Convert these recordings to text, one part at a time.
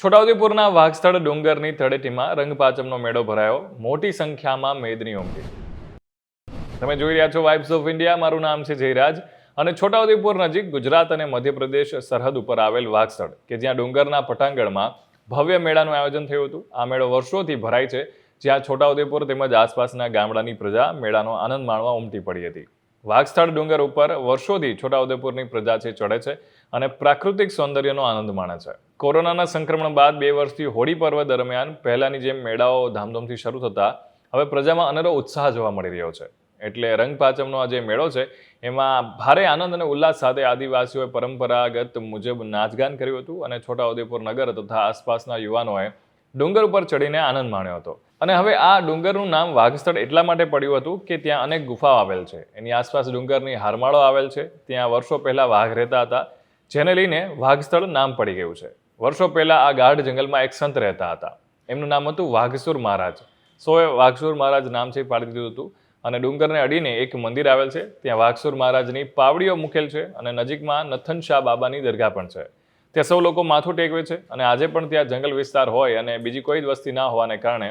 છોટાઉદેપુરના વાઘસ્થળ ડુંગરની તળેટીમાં રંગપાચમનો મેળો ભરાયો. મોટી સંખ્યામાં મેદની ઉમટી. તમે જોઈ રહ્યા છો વાઇબ્સ ઓફ ઇન્ડિયા મારું નામ છે જયરાજ અને છોટાઉદેપુર નજીક ગુજરાત અને મધ્યપ્રદેશ સરહદ ઉપર આવેલ વાઘસ્થળ, કે જ્યાં ડુંગરના પટાંગણમાં ભવ્ય મેળાનું આયોજન થયું હતું. આ મેળો વર્ષોથી ભરાય છે, જ્યાં છોટાઉદેપુર તેમજ આસપાસના ગામડાની પ્રજા મેળાનો આનંદ માણવા ઉમટી પડી હતી. વાઘસ્થળ ડુંગર ઉપર વર્ષોથી છોટાઉદેપુરની પ્રજા છે, ચડે છે અને પ્રાકૃતિક સૌંદર્યનો આનંદ માણે છે. કોરોનાના સંક્રમણ બાદ બે વર્ષથી હોળી પર્વ દરમિયાન પહેલાંની જેમ મેળાઓ ધામધૂમથી શરૂ થતા, હવે પ્રજામાં અનેરો ઉત્સાહ જોવા મળી રહ્યો છે. એટલે રંગપાચમનો આ જે મેળો છે, એમાં ભારે આનંદ અને ઉલ્લાસ સાથે આદિવાસીઓએ પરંપરાગત મુજબ નાચગાન કર્યું હતું અને છોટાઉદેપુર નગર તથા આસપાસના યુવાનોએ ડુંગર ઉપર ચડીને આનંદ માણ્યો હતો. અને હવે આ ડુંગરનું નામ વાઘસ્થળ એટલા માટે પડ્યું હતું કે ત્યાં અનેક ગુફાઓ આવેલ છે. એની આસપાસ ડુંગરની હારમાળો આવેલ છે. ત્યાં વર્ષો પહેલાં વાઘ રહેતા હતા, જેને લઈને વાઘસ્થળ નામ પડી ગયું છે. વર્ષો પહેલાં આ ગાઢ જંગલમાં એક સંત રહેતા હતા. એમનું નામ હતું વાઘસુર મહારાજ. સોએ વાઘસુર મહારાજ નામ છે પાડી દીધું હતું અને ડુંગરને અડીને એક મંદિર આવેલ છે. ત્યાં વાઘસુર મહારાજની પાવડીઓ મૂકેલ છે અને નજીકમાં નથન શાહ બાબાની દરગાહ પણ છે. ત્યાં સૌ લોકો માથું ટેકવે છે અને આજે પણ ત્યાં જંગલ વિસ્તાર હોય અને બીજી કોઈ જ વસ્તી ના હોવાને કારણે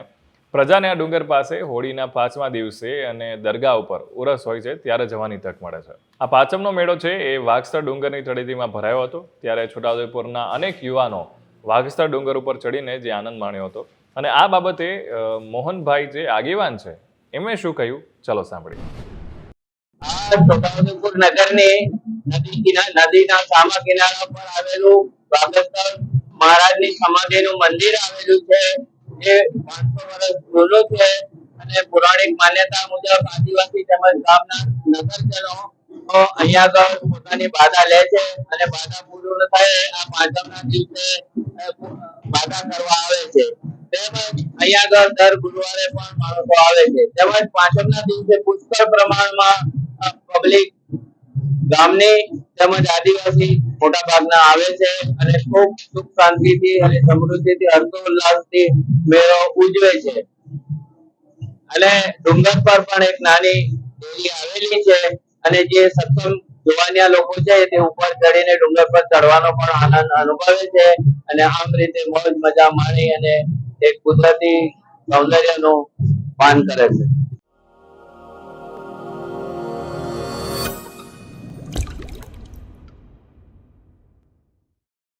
પ્રજાને આ ડુંગર પાસે હોળીના પાંચમા દિવસે અને દરગાહ ઉપર ઉરસ હોય છે, ત્યારે જવાની તક મળે છે. આ પાંચમનો મેળો છે એ વાઘસર ડુંગરની તળેટીમાં ભરાયો હતો, ત્યારે છોટાઉદેપુરના અનેક યુવાનો વાઘસર ડુંગર ઉપર ચડીને જે આનંદ માણ્યો હતો. અને આ બાબતે મોહનભાઈ જે આગેવાન છે, એમણે શું કહ્યું? ચલો સાંભળીએ. છોટાઉદેપુર નગરની નદીના સામા કિનારા પર આવેલું મહારાજની સમાધિનું મંદિર આવેલું છે. તેમજ અહીંયા દર ગુરુવારે પણ માણસો આવે છે. તેમજ પાંચમના દિવસે પુષ્કળ પ્રમાણમાં પબ્લિક ગામની તેમજ આદિવાસી મોટા ભાગના આવે છે અને ખૂબ સુખ શાંતિથી અને સમૃદ્ધિથી, હર્ષોલ્લાસથી મેળો ઉજવે છે. અને ડુંગર પર પણ એક નાની ડેરી આવેલી છે અને જે સક્ષમ જુવાનિયા લોકો છે તે ઉપર ચડીને ડુંગર પર ચડવાનો પણ આનંદ અનુભવે છે અને આમ રીતે મોજ મજા માણી અને એક કુદરતી સૌંદર્યનું પાન કરે છે.